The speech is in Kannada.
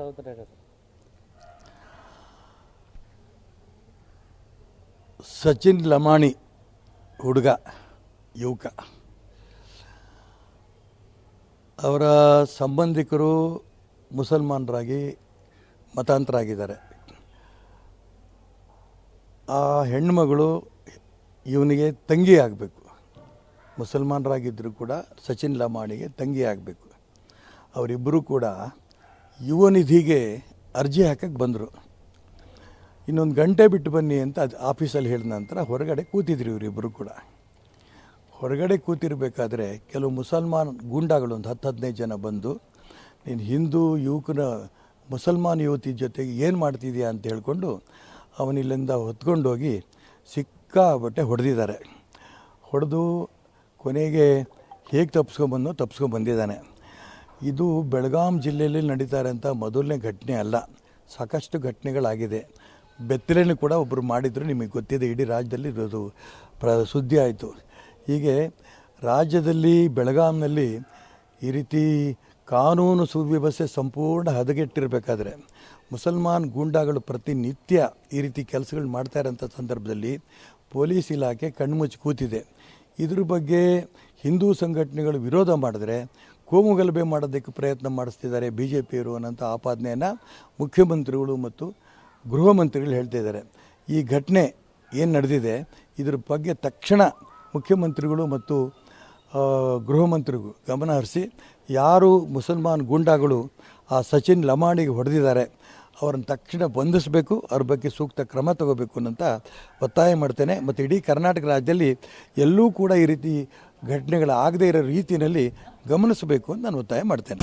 ಸಹೋದರ ಸಚಿನ್ ಲಮಾಣಿ ಹುಡುಗ, ಯುವಕ. ಅವರ ಸಂಬಂಧಿಕರು ಮುಸಲ್ಮಾನರಾಗಿ ಮತಾಂತರ ಆಗಿದ್ದಾರೆ ಆ ಹೆಣ್ಣುಮಗಳು ಇವನಿಗೆ ತಂಗಿ ಆಗಬೇಕು. ಮುಸಲ್ಮಾನರಾಗಿದ್ದರೂ ಕೂಡ ಸಚಿನ್ ಲಮಾಣಿಗೆ ತಂಗಿ ಆಗಬೇಕು. ಅವರಿಬ್ಬರೂ ಕೂಡ ಯುವ ನಿಧಿಗೆ ಅರ್ಜಿ ಹಾಕಕ್ಕೆ ಬಂದರು. ಇನ್ನೊಂದು ಗಂಟೆ ಬಿಟ್ಟು ಬನ್ನಿ ಅಂತ ಅದು ಆಫೀಸಲ್ಲಿ ಹೇಳಿದ ನಂತರ ಹೊರಗಡೆ ಕೂತಿದ್ರು ಇವರಿಬ್ಬರು ಕೂಡ. ಹೊರಗಡೆ ಕೂತಿರಬೇಕಾದ್ರೆ ಕೆಲವು ಮುಸಲ್ಮಾನ್ ಗೂಂಡಾಗಳು ಒಂದು ಹತ್ತು ಹದಿನೈದು ಜನ ಬಂದು, ನೀನು ಹಿಂದೂ ಯುವಕನ ಮುಸಲ್ಮಾನ್ ಯುವತಿ ಜೊತೆಗೆ ಏನು ಮಾಡ್ತಿದ್ಯಾ? ಅಂತ ಹೇಳಿಕೊಂಡು ಅವನಿಲ್ಲಿಂದ ಹೊತ್ಕೊಂಡೋಗಿ ಸಿಕ್ಕಾಬಟ್ಟೆ ಹೊಡೆದಿದ್ದಾರೆ. ಹೊಡೆದು ಕೊನೆಗೆ ಹೇಗೆ ತಪ್ಪಿಸ್ಕೊಂಬಂದೋ ತಪ್ಪಿಸ್ಕೊಂಡು ಬಂದಿದ್ದಾನೆ ಇದು ಬೆಳಗಾಂ ಜಿಲ್ಲೆಯಲ್ಲಿ ನಡೀತಾ ಇರೋಂಥ ಮೊದಲನೇ ಘಟನೆ ಅಲ್ಲ, ಸಾಕಷ್ಟು ಘಟನೆಗಳಾಗಿದೆ. ಬೆತ್ತಲೇನೂ ಕೂಡ ಒಬ್ಬರು ಮಾಡಿದ್ರು, ನಿಮಗೆ ಗೊತ್ತಿದೆ, ಇಡೀ ರಾಜ್ಯದಲ್ಲಿ ಇರೋದು ಪ್ರ, ಸುದ್ದಿ ಆಯಿತು. ಹೀಗೆ ರಾಜ್ಯದಲ್ಲಿ ಬೆಳಗಾಂನಲ್ಲಿ ಈ ರೀತಿ ಕಾನೂನು ಸುವ್ಯವಸ್ಥೆ ಸಂಪೂರ್ಣ ಹದಗೆಟ್ಟಿರಬೇಕಾದ್ರೆ, ಮುಸಲ್ಮಾನ್ ಗೂಂಡಾಗಳು ಪ್ರತಿನಿತ್ಯ ಈ ರೀತಿ ಕೆಲಸಗಳು ಮಾಡ್ತಾ ಇರೋಂಥ ಸಂದರ್ಭದಲ್ಲಿ ಪೊಲೀಸ್ ಇಲಾಖೆ ಕಣ್ಮುಚ್ಚಿ ಕೂತಿದೆ. ಇದ್ರ ಬಗ್ಗೆ ಹಿಂದೂ ಸಂಘಟನೆಗಳು ವಿರೋಧ ಮಾಡಿದ್ರೆ ಕೋಮು ಗಲಭೆ ಮಾಡೋದಕ್ಕೆ ಪ್ರಯತ್ನ ಮಾಡಿಸ್ತಿದ್ದಾರೆ ಬಿ ಜೆ ಪಿಯವರು ಅನ್ನೋಂಥ ಆಪಾದನೆಯನ್ನು ಮುಖ್ಯಮಂತ್ರಿಗಳು ಮತ್ತು ಗೃಹ ಮಂತ್ರಿಗಳು ಹೇಳ್ತಾ ಇದ್ದಾರೆ. ಈ ಘಟನೆ ಏನು ನಡೆದಿದೆ, ಇದ್ರ ಬಗ್ಗೆ ತಕ್ಷಣ ಮುಖ್ಯಮಂತ್ರಿಗಳು ಮತ್ತು ಗೃಹ ಮಂತ್ರಿಗೂ ಗಮನ ಹರಿಸಿ, ಯಾರು ಮುಸಲ್ಮಾನ್ ಗೂಂಡಾಗಳು ಆ ಸಚಿನ್ ಲಮಾಣಿಗೆ ಹೊಡೆದಿದ್ದಾರೆ ಅವರನ್ನು ತಕ್ಷಣ ಬಂಧಿಸಬೇಕು, ಅವ್ರ ಬಗ್ಗೆ ಸೂಕ್ತ ಕ್ರಮ ತಗೋಬೇಕು ಅಂತ ಒತ್ತಾಯ ಮಾಡ್ತೇನೆ. ಮತ್ತು ಇಡೀ ಕರ್ನಾಟಕ ರಾಜ್ಯದಲ್ಲಿ ಎಲ್ಲೂ ಕೂಡ ಈ ರೀತಿ ಘಟನೆಗಳಾಗದೇ ಇರೋ ರೀತಿಯಲ್ಲಿ ಗಮನಿಸಬೇಕು ಅಂತ ನಾನು ಒತ್ತಾಯ ಮಾಡ್ತೇನೆ.